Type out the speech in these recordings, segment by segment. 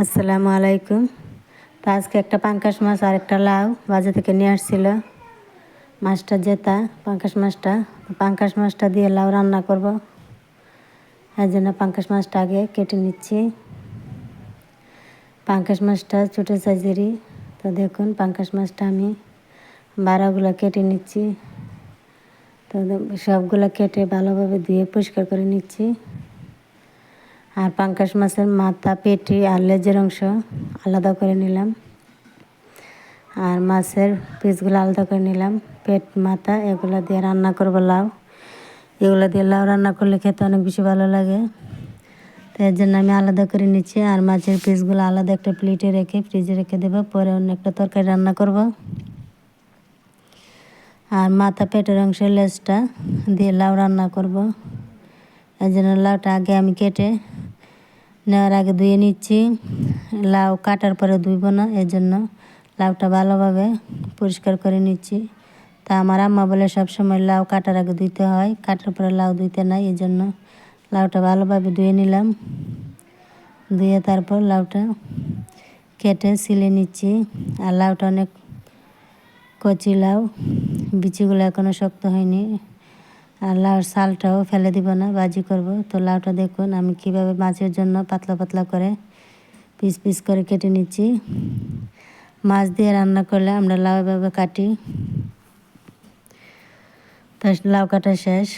আসসালামু আলাইকুম। তো আজকে একটা পাঙ্কাশ মাছ আর একটা লাউ বাজার থেকে নিয়ে আসছিল। মাছটা জেতা, পাঙ্কাশ মাছটা। পাঙ্কাশ মাছটা দিয়ে লাউ রান্না করব। এর জন্য পাঙ্কাশ মাছটা আগে কেটে নিচ্ছি। পাঙ্কাশ মাছটা ছোটো সাইজেরই। তো দেখুন, পাঙ্কাশ মাছটা আমি বারাগুলো কেটে নিচ্ছি। তো সবগুলো কেটে ভালোভাবে ধুয়ে পরিষ্কার করে নিচ্ছি। আর পাঙ্কাশ মাছের মাথা, পেটি আর লেজের অংশ আলাদা করে নিলাম। আর মাছের পিসগুলো আলাদা করে নিলাম। পেট, মাথা এগুলো দিয়ে রান্না করব লাউ। এগুলো দিয়ে লাউ রান্না করলে খেতে অনেক বেশি ভালো লাগে। তো এর জন্য আমি আলাদা করে নিচ্ছি। আর মাছের পিসগুলো আলাদা একটা প্লেটে রেখে ফ্রিজে রেখে দেবো। পরে অন্য একটা তরকারি রান্না করব। আর মাথা, পেটের অংশের লেজটা দিয়ে লাউ রান্না করব। এর জন্য লাউটা আগে আমি কেটে নেওয়ার আগে ধুয়ে নিচ্ছি। লাউ কাটার পরে ধুইব না এর জন্য লাউটা ভালোভাবে পরিষ্কার করে নিচ্ছি। তা আমার আম্মা বলে সবসময় লাউ কাটার আগে ধুইতে হয়, কাটার পরে লাউ ধুইতে নাই এই জন্য লাউটা ভালোভাবে ধুয়ে নিলাম। ধুয়ে তারপর লাউটা কেটে সিলে নিচ্ছি। আর লাউটা অনেক কচি লাউ, বিচিগুলো এখনও শক্ত হয়নি। আর লাউর শালটাও ফেলে দিব না, বাজি করব। তো লাউটা দেখুন, আমি কীভাবে মাছের জন্য পাতলা পাতলা করে পিস পিস করে কেটে নিচ্ছি। মাছ দিয়ে রান্না করলে আমরা লাউ এভাবে কাটি। তো লাউ কাটা শেষ।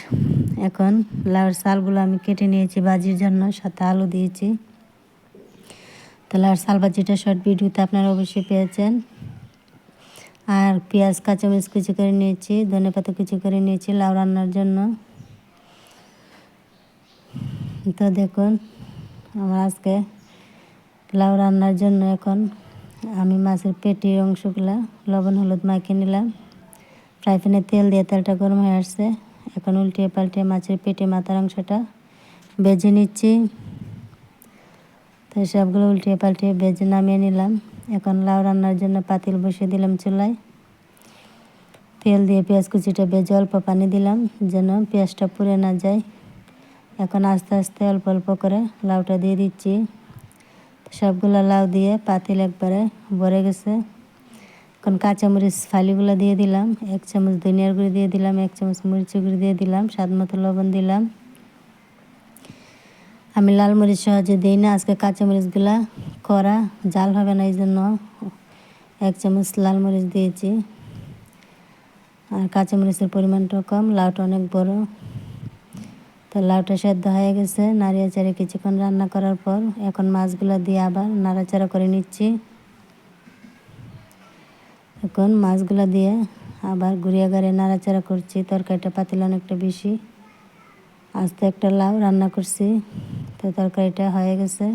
এখন লাউর শালগুলো আমি কেটে নিয়েছি বাজির জন্য, সাথে আলু দিয়েছি। তো লাউর শাল বাজিটা শর্ট ভিডিওতে আপনারা অবশ্যই পেয়েছেন। আর পেঁয়াজ, কাঁচামরিচ কুচি করে নিয়েছি, ধনে পাতা কুচি করে নিয়েছি লাউ রান্নার জন্য। তো দেখুন, আমার আজকে লাউ রান্নার জন্য এখন আমি মাছের পেটির অংশগুলো লবণ, হলুদ মাখিয়ে নিলাম। ফ্রাই প্যানে তেল দিয়ে তেলটা গরম হয়ে আসছে। এখন উল্টিয়ে পাল্টে মাছের পেটে মাথার অংশটা বেজে নিচ্ছি। তো সবগুলো উল্টিয়ে পাল্টিয়ে বেজে নামিয়ে নিলাম। এখন লাউ রান্নার জন্য পাতিল বসিয়ে দিলাম চুলায়। তেল দিয়ে পেঁয়াজ কুচিটা বেজে অল্প পানি দিলাম যেন পেঁয়াজটা পুড়ে না যায়। এখন আস্তে আস্তে অল্প অল্প করে লাউটা দিয়ে দিচ্ছি। সবগুলো লাউ দিয়ে পাতিল একবারে ভরে গেছে। এখন কাঁচামরিচ ফালিগুলো দিয়ে দিলাম, এক চামচ ধনিয়ার গুঁড়ি দিয়ে দিলাম, এক চামচ মরিচ গুঁড়ি দিয়ে দিলাম, স্বাদ মতো লবণ দিলাম। আমি লাল মরিচ সহজে দিই না, আজকে কাঁচামরিচগুলা করা, জাল হবে না এই জন্য এক চামচ লাল মরিচ দিয়েছি। আর কাঁচামরিচের পরিমাণটাও কম, লাউটা অনেক বড়। তো লাউটা সেদ্ধ হয়ে গেছে, নাড়িয়া চাড়ে কিছুক্ষণ রান্না করার পর এখন মাছগুলো দিয়ে আবার নাড়াচাড়া করে নিচ্ছি। এখন মাছগুলো দিয়ে আবার ঘুরিয়ে গাড়িয়ে নাড়াচাড়া করছি, তরকারিটা পাতিল অনেকটা বেশি। আস্তে একটা লাউ রান্না করছি, তো তরকারিটা হয়ে গেছে।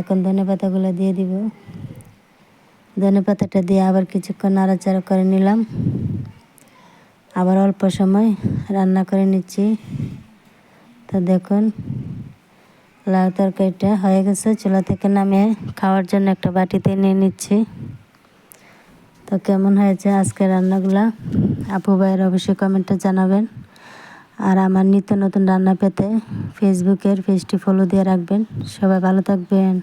এখন ধনে পাতাগুলো দিয়ে দিব। ধনে পাতাটা দিয়ে আবার কিছুক্ষণ নাড়াচাড়া করে নিলাম। আবার অল্প সময় রান্না করে নিচ্ছি। তো দেখুন, লাউ তরকারিটা হয়ে গেছে। চুলা থেকে নামিয়ে খাওয়ার জন্য একটা বাটিতে নিয়ে নিচ্ছি। তো কেমন হয়েছে আজকে রান্নাগুলা? আপু ভাইয়ের অবশ্যই কমেন্টে জানাবেন। আর আমার নিত্য নতুন রান্না পেতে ফেসবুকের পেজটি ফলো দিয়ে রাখবেন। সবাই ভালো থাকবেন।